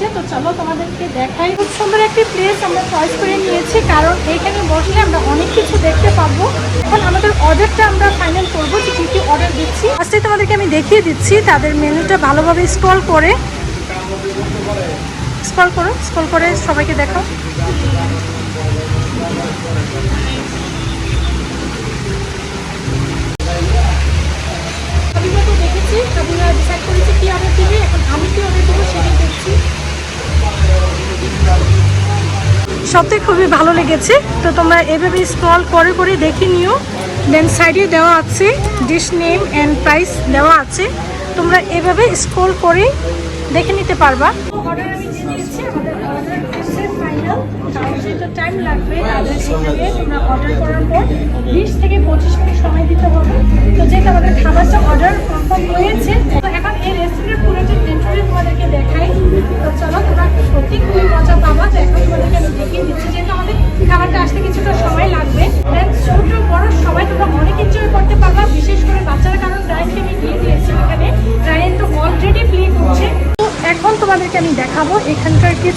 মঞ্চে তো চলো তোমাদেরকে দেখাই। খুব সুন্দর একটি প্লেস আমরা চয়েস করে নিয়েছি, কারণ এখানে বসলে আমরা অনেক কিছু দেখতে পাবো। এখন আমাদের অর্ডারটা আমরা ফাইনাল করব যে কী কী অর্ডার দিচ্ছি। ফার্স্টে তোমাদেরকে আমি দেখিয়ে দিচ্ছি, তাদের মেনুটা ভালোভাবে স্ক্রল করে। স্ক্রল করো স্ক্রল করে সবাইকে দেখাও। দেখেছি ডিসাইড করেছি কি অর্ডার দিবে, এখন আমি কি অর্ডার দেবো সেটাই দেখছি। সবথেকে খুবই ভালো লেগেছে। তো তোমরা এভাবে স্ক্রল করে করে দেখে নিও। দেন সাইডে দেওয়া আছে ডিশ নেম অ্যান্ড প্রাইস দেওয়া আছে। তোমরা এভাবে স্ক্রল করে দেখে নিতে পারবা। অর্ডার কারণ টাইম লাগবে সেখানে তোমরা অর্ডার করার পর বিশ থেকে পঁচিশ মিনিট সময় দিতে হবে। তো যেহেতু আমাদের খাবারটা অর্ডার কনফার্ম হয়েছে, তো এখন এই রেস্টুরেন্ট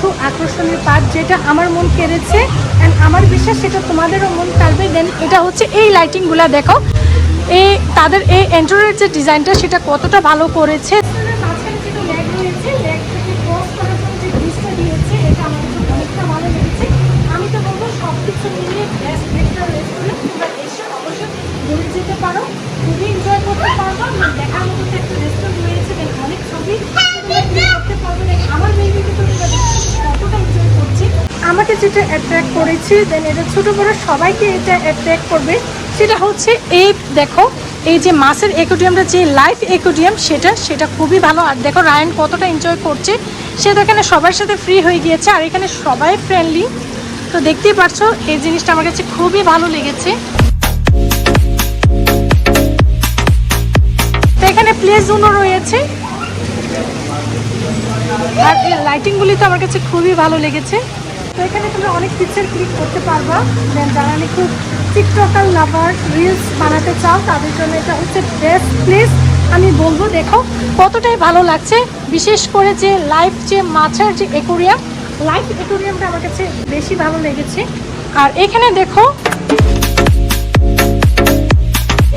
কিছু আকর্ষণীয় পার্ট যেটা আমার মন কেড়েছে অ্যান্ড আমার বিশ্বাস সেটা তোমাদেরও মন কাড়বে দেন এটা হচ্ছে এই লাইটিংগুলো দেখো। এই তাদের এই এন্টারের যে ডিজাইনটা সেটা কতটা ভালো করেছে। আমার তোমরা দেখছ কতটা এনজয় করছি আমাকে যেটা অ্যাট্রাক্ট করেছি দেন এটা ছোটো বড় সবাইকে এটা অ্যাট্রাক্ট করবে, সেটা হচ্ছে এই, দেখো, এই যে মাছের একুডিয়ামটা যে লাইফ একুডিয়াম সেটা সেটা খুবই ভালো। আর দেখো, রায়ন কতটা এনজয় করছে। সে তো এখানে সবার সাথে ফ্রি হয়ে গিয়েছে, আর এখানে সবাই ফ্রেন্ডলি তো দেখতেই পারছ, এই জিনিসটা আমার কাছে খুবই ভালো লেগেছে। তো এখানে প্লে জোনও রয়েছে। আর এই লাইটিংগুলি তো আমার কাছে খুবই ভালো লেগেছে। তো এখানে তোমরা অনেক পিকচার ক্লিক করতে পারবা। দেন যারা নাকি খুব টিকটকার লাভার রিলস বানাতে চাও, তাদের জন্য এটা হচ্ছে বেস্ট প্লেস আমি বলব, দেখো, কতটাই ভালো লাগছে। বিশেষ করে যে লাইভ যে মাছের যে একুরিয়াম লাইভ একুরিয়ামটা আমার কাছে বেশি ভালো লেগেছে। আর এখানে দেখো,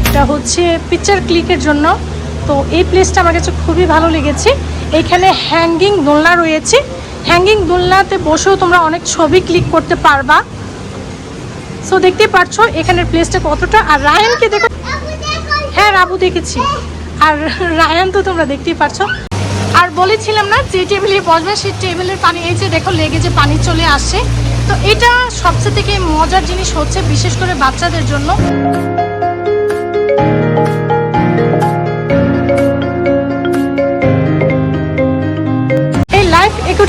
এটা হচ্ছে পিকচার ক্লিকের জন্য। তো এই প্লেসটা আমার কাছে খুবই ভালো লেগেছে। এখানে হ্যাঙ্গিং দোলনা রয়েছে। হ্যাঙ্গিং দোলনাতে বসেও তোমরা অনেক ছবি ক্লিক করতে পারবা। সো দেখতে পাচ্ছ এখানের প্লেসটা কতটা। আর রায়ানকে দেখো হ্যাঁ রাবু দেখেছি। আর রায়ান তো তোমরা দেখতেই পাচ্ছ আর বলেছিলাম না, যে টেবিলে বসবে, সেই টেবিলের পানি এই যে দেখো, লেগে যে পানি চলে আসে তো এটা সবচেয়ে থেকে মজার জিনিস হচ্ছে, বিশেষ করে বাচ্চাদের জন্য।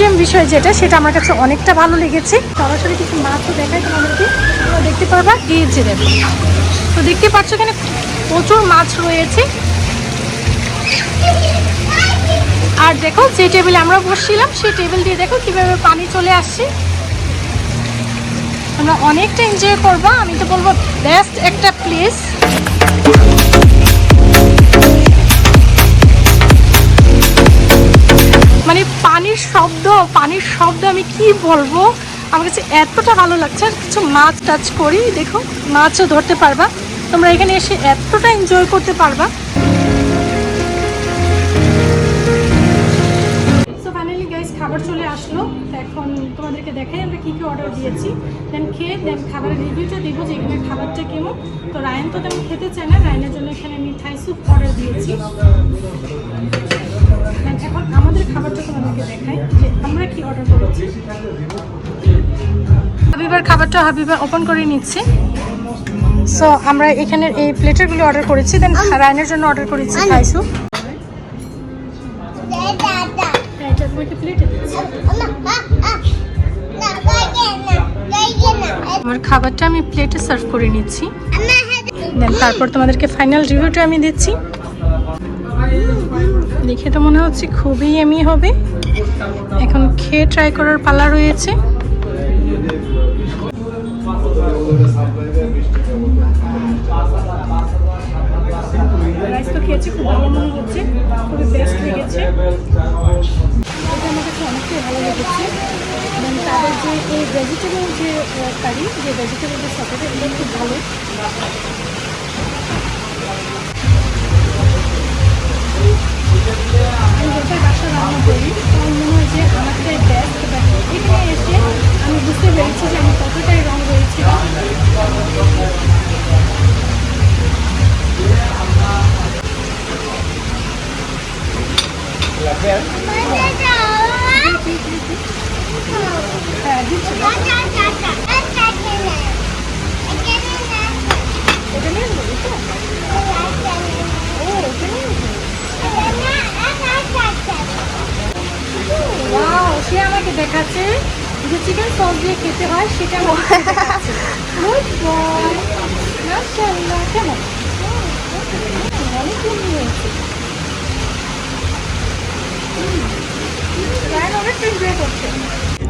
লাইফ বিষয় যেটা, সেটা আমার কাছে অনেকটা ভালো লেগেছে। সরাসরি কিছু মাছও দেখায় তোমাদেরকে। তোমরা দেখতে পারবা? এই যে দেখো। তো দেখতে পাচ্ছ এখানে প্রচুর মাছ রয়েছে। আর দেখো, যে টেবিলে আমরা বসছিলাম, সেই টেবিল দিয়ে দেখো কীভাবে পানি চলে আসছে। আমরা অনেকটা এনজয় করব। আমি তো বলব বেস্ট একটা প্লেস মানে পানির শব্দ পানির শব্দ আমি কি বলব? আমার কাছে এতটা ভালো লাগছে, আর কিছু মাছ টাচ করি, দেখো, মাছও ধরতে পারবা। তোমরা এখানে এসে এতটা এনজয় করতে পারবা। খাবার চলে আসলো। এখন তোমাদেরকে দেখাই আমরা কী কী অর্ডার দিয়েছি। দেন খেয়ে দেন খাবারের রিভিউটা দিব যে এখানে খাবারটা কেমন। তো রায়ন তো তেমন খেতে চায় না, রায়নের জন্য এখানে আমি স্যুপ অর্ডার দিয়েছি। এখন আমাদের খাবারটা তোমাদেরকে দেখাই আমরা কি অর্ডার করেছি। হাবিবার খাবারটা হাবিবার ওপেন করে নিচ্ছি। সো আমরা এখানের এই প্লেটারগুলো অর্ডার করেছি দেন রায়নের জন্য অর্ডার করেছি দিচ্ছি আমার খাবারটা আমি প্লেটে সার্ভ করে নিচ্ছি। দেন তারপর তোমাদেরকে ফাইনাল রিভিউটা আমি দিচ্ছি। দেখে তো মনে হচ্ছে খুবই এমি হবে। এখন খেয়ে ট্রাই করার পালা রয়েছে। খুবই লেগেছে। আমার কাছে ভালো যে ভেজিটেবল যে কারি যে ভেজিটেবল যে সপেটা এগুলো খুব ভালো। আমি যতই বাসা রান্না করি। আমার মনে হয় যে আমারটাই এখানে এসে আমি বুঝতে পেরেছি যে আমি কতটাই রং রয়েছিলাম হ্যাঁ দিচ্ছি। সে আমাকে দেখাচ্ছে যে চিকেন সস দিয়ে খেতে হয়, সেটা।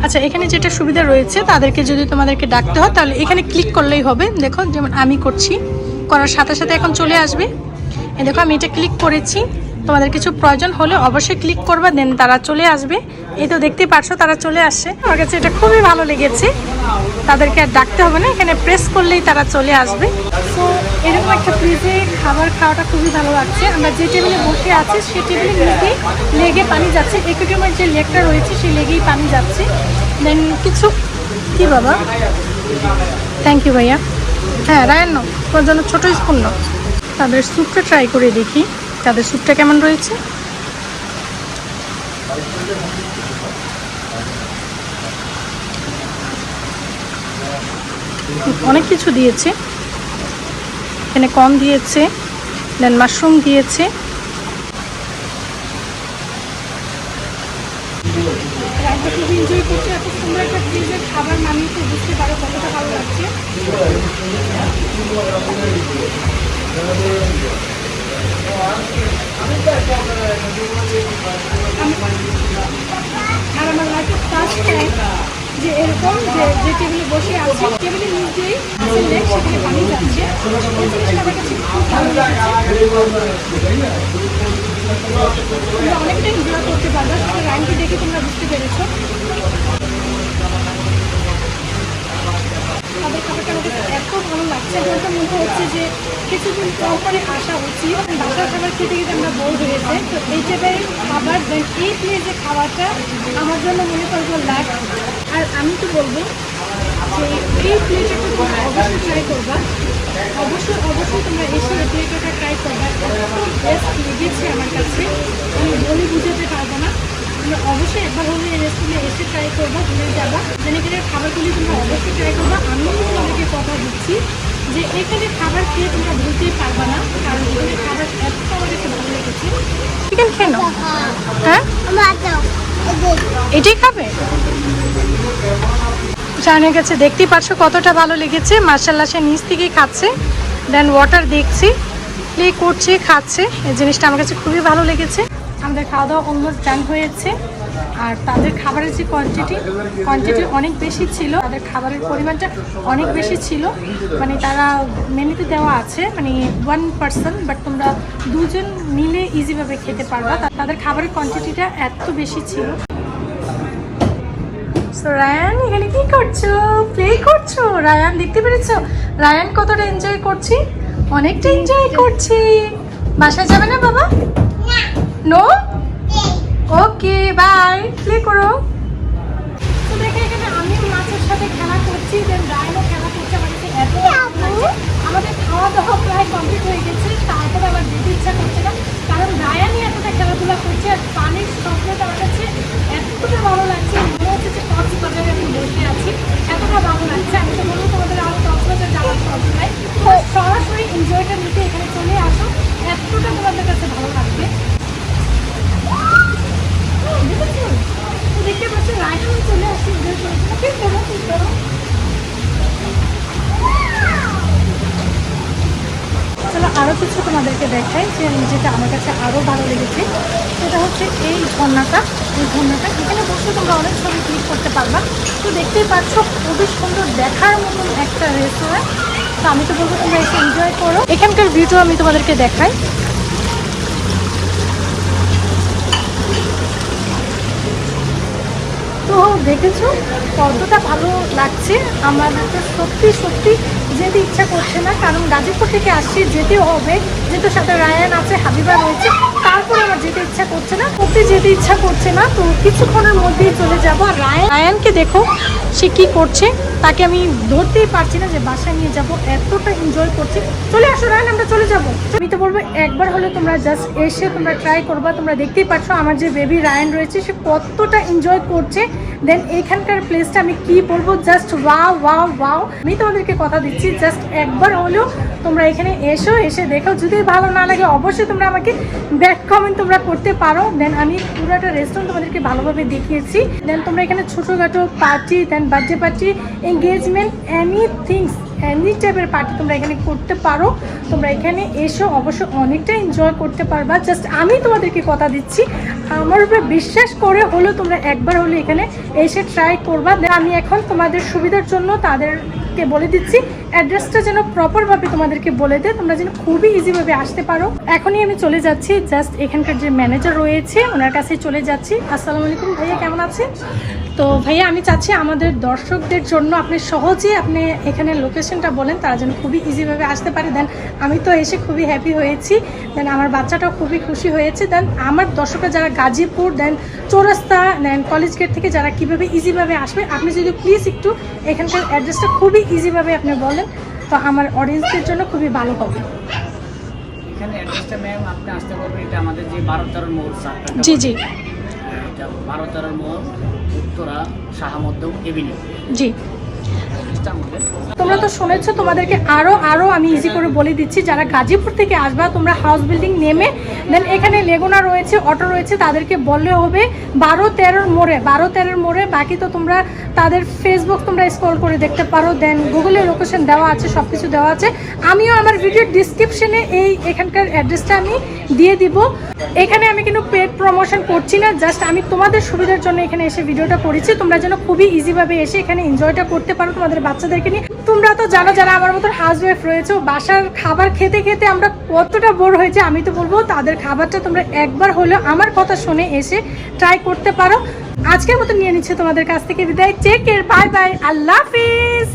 আচ্ছা এখানে যেটা সুবিধা রয়েছে, তাদেরকে যদি তোমাদেরকে ডাকতে হয়, তাহলে এখানে ক্লিক করলেই হবে। দেখো, যেমন আমি করছি, করার সাথে সাথে এখন চলে আসবে। দেখো, আমি এটা ক্লিক করেছি। তোমাদের কিছু প্রয়োজন হলে অবশ্যই ক্লিক করবে দেন তারা চলে আসবে। এই তো দেখতেই পারছ তারা চলে আসছে। আমার কাছে এটা খুবই ভালো লেগেছে। তাদেরকে আর ডাকতে হবে না, এখানে প্রেস করলেই তারা চলে আসবে। তো এরকম একটা ফ্রিজে খাবার খাওয়াটা খুবই ভালো লাগছে। আমরা যে টেবিলে বসে আছি, সে টেবিলে নিচেই লেগে পানি যাচ্ছে। একুটিউমের যে লেগটা রয়েছে সেই লেগেই পানি যাচ্ছে। দেন কিছু, কি বাবা? থ্যাংক ইউ ভাইয়া। হ্যাঁ রায়ন নাও। তোমার জন্য ছোটো নাও। তাদের স্যুপটা ট্রাই করে দেখি। তাদের স্যুপটা কেমন রয়েছে? অনেক কিছু দিয়েছে। এখানে কর্ন দিয়েছে, দেন মাশরুম দিয়েছে। খাবার বুঝতে পারো কতটা ভালো লাগছে আর আমার লাইফে ফার্স্ট টাইম যে এরকম যে যে টেবিলে বসে আছি টেবিলের নিচেই আছে লেগ সেখানে পানি যাচ্ছে অনেকটা এনজয় করতে পারবে সেটা রাইনকে দেখে তোমরা বুঝতে পেরেছ তাদের খাবারটা লাগছে বলতে মনে হচ্ছে যে কিছুদিন পর পরে আসা উচিত। বাসার খাবার খেতে খেতে আমরা বোর হয়েছে তো এই টাইপের খাবার দেন এই প্লেসে খাবারটা আমার জন্য মনে করব লাখ আর আমি তো বলব যে এই প্লেটটা তোমরা অবশ্যই ট্রাই করবা। অবশ্যই অবশ্যই তোমরা এসে এই প্লেটটা ট্রাই করবা। বেস্ট লেগেছে আমার কাছে। আমি বলে বুঝাতে পারব না। তোমরা অবশ্যই একবার হলে এই রেস্টুরেন্টে এসে ট্রাই করবা ভুলে যাবা। এখানে খাবারগুলি তোমরা অবশ্যই ট্রাই করবা। আমিও তোমাদেরকে কথা দিচ্ছি। যে এখানে খাবার খেয়ে তোমরা ভুলতেই পারবা না, কারণ এখানে খাবার এত আমার কাছে ভালো লেগেছে। চিকেন খেয়ে নাও। হ্যাঁ? এটাই খাবে? শাহানের কাছে দেখতেই পাচ্ছ কতটা ভালো লেগেছে। মার্শাল্লাহ সে নিচ থেকেই খাচ্ছে। দেন ওয়াটার দেখছি প্লে করছে, খাচ্ছে। এই জিনিসটা আমার কাছে খুবই ভালো লেগেছে। আমাদের খাওয়া দাওয়া অলমোস্ট ডান হয়েছে। আর তাদের খাবারের যে কোয়ান্টিটি কোয়ান্টিটি অনেক বেশি ছিল তাদের খাবারের পরিমাণটা অনেক বেশি ছিল। মানে তারা মেনুতে দেওয়া আছে মানে ওয়ান পার্সন বাট তোমরা দুজন মিলে ইজিভাবে খেতে পারবা। তাদের খাবারের কোয়ান্টিটিটা এত বেশি ছিল। So, রায়ান এখানে কি করছ? প্লে করছ? রায়ান দেখতে পেরেছ? রায়ান কতটা এনজয় করছি? অনেকটা এনজয় করছি। বাসায় যাবে না বাবা? নো। ওকে বাই প্লে করো। তো দেখে এখানে আমি মাছের সাথে খেলা করছি দেন রায়নও খেলা করছে আমাদের এত ভালো আমাদের খাওয়া দাওয়া প্রায় কমপ্লিট হয়ে গেছে। তারপরে আবার যেতে ইচ্ছা করছে না। কারণ রায়ানি এতটা খেলাধুলা করছে আর পানির স্বপ্নটা আমার কাছে এতটা ভালো কিছু তোমাদেরকে দেখাই যে যেটা আমার কাছে আরও ভালো লেগেছে, সেটা হচ্ছে এই ঝর্ণাটা। এই ঝর্ণাটা, এখানে বসে তোমরা অনেক ছবি ক্লিক করতে পারবা। তো দেখতেই পাচ্ছ, খুবই সুন্দর দেখার মতন একটা রেস্তোরাঁ তো আমি তো বলব তোমরা এসে এনজয় করো। এখানকার ভিডিও আমি তোমাদেরকে দেখাই। তো দেখেছ, কতটা ভালো লাগছে। আমাদের তো সত্যি সত্যি যেতে ইচ্ছা করছে না, কারণ গাজীপুর থেকে আসছি যেতে হবে। যেহেতু সাথে রায়ান আছে, হাবিবা রয়েছে, তারপর আমার যেতে ইচ্ছা করছে না। সত্যি যেতে ইচ্ছা করছে না, তো কিছুক্ষণের মধ্যেই চলে যাব। আর রায়ান রায়ানকে দেখো, সে কি করছে, তাকে আমি ধরতেই পারছি না যে বাসায় নিয়ে যাব। এতটা এনজয় করছি। চলে আসো রায়ান, আমরা চলে যাব। আমি তো বলব, একবার হলে তোমরা জাস্ট এসে তোমরা ট্রাই করবা। তোমরা দেখতেই পাচ্ছ, আমার যে বেবি রায়ান রয়েছে, সে কতটা এনজয় করছে। দেন এখানকার প্লেসটা আমি কি বলব? জাস্ট ওয়া ওয়াও ওয়াও আমি তোমাদেরকে কথা দিচ্ছি জাস্ট একবার হলেও তোমরা এখানে এসো, এসে দেখো। যদি ভালো না লাগে, অবশ্যই তোমরা আমাকে ব্যাক কমেন্ট তোমরা করতে পারো। দেন আমি পুরোটা রেস্টুরেন্ট তোমাদেরকে ভালোভাবে দেখিয়েছি। দেন তোমরা এখানে ছোটোখাটো party then birthday party engagement any things any টাইপের পার্টি তোমরা এখানে করতে পারো। তোমরা এখানে এসো, অবশ্যই অনেকটা এনজয় করতে পারবা। জাস্ট আমি তোমাদেরকে কথা দিচ্ছি, আমার উপরে বিশ্বাস করে হলেও তোমরা একবার হলে এখানে এসে ট্রাই করবা। আমি এখন তোমাদের সুবিধার জন্য তাদেরকে বলে দিচ্ছি অ্যাড্রেসটা যেন প্রপারভাবে তোমাদেরকে বলে দেয়, তোমরা যেন খুবই ইজিভাবে আসতে পারো। এখনই আমি চলে যাচ্ছি জাস্ট এখানকার যে ম্যানেজার রয়েছে, ওনার কাছে চলে যাচ্ছি। আসসালামু আলাইকুম ভাইয়া, কেমন আছে তো ভাইয়া আমি চাচ্ছি আমাদের দর্শকদের জন্য আপনি সহজে আপনি এখানে লোকেশনটা বলেন তারা যেন খুবই ইজিভাবে আসতে পারে। দেন আমি তো এসে খুবই হ্যাপি হয়েছি। দেন আমার বাচ্চাটাও খুবই খুশি হয়েছে। দেন আমার দর্শকরা যারা Gazipur then Chowrasta then college gate থেকে যারা কীভাবে ইজিভাবে আসবে আপনি যদি প্লিজ একটু এখানকার অ্যাড্রেসটা খুবই ইজিভাবে আপনি বলেন তো আমার অডিয়েন্সদের জন্য খুবই ভালো হবে। এখানে অ্যাড্রেসটা ম্যাম আপনি আসতে পারবেন এটা আমাদের যে বারো তেরো মোড় জি জি। এটা বারো তেরো মোড়। উত্তরা শাহামদ্দম এভিনিউ জি। তোমরা তো শুনেছো, তোমাদেরকে আরও আরও আমি ইজি করে বলে দিচ্ছি, যারা গাজীপুর থেকে আসবা, তোমরা হাউস বিল্ডিং নেমে দেন এখানে লেগুনা রয়েছে অটো রয়েছে, তাদেরকে বললে হবে বারো তেরোর মোড়ে, বারো তেরোর মোড়ে, বাকি তো তোমরা তাদের ফেসবুক তোমরা স্ক্রল করে দেখতে পারো দেন গুগলে লোকেশন দেওয়া আছে সব কিছু দেওয়া আছে। আমিও আমার ভিডিওর ডিসক্রিপশনে এই এখানকার অ্যাড্রেসটা আমি দিয়ে দিব। এখানে আমি কিন্তু পেড প্রমোশন করছি না জাস্ট আমি তোমাদের সুবিধার জন্য এখানে এসে ভিডিওটা করেছি, তোমরা যেন খুবই ইজিভাবে এসে এখানে এনজয়টা করতে পারো। তোমাদের বাচ্চাদেরকে নিয়ে। তোমরা তো জানো যারা আমার মতন হাজওয়াইফ ওয়াইফ রয়েছে, বাসার খাবার খেতে খেতে আমরা কতটা বোর হয়েছে, আমি তো বলব তাদের খাবারটা তোমরা একবার হলেও আমার কথা শুনে এসে ট্রাই করতে পারো। আজকের মতো নিয়ে নিচ্ছে তোমাদের কাছ থেকে বিদায়। চেক এর বাই বাই আল্লাহ হাফিজ।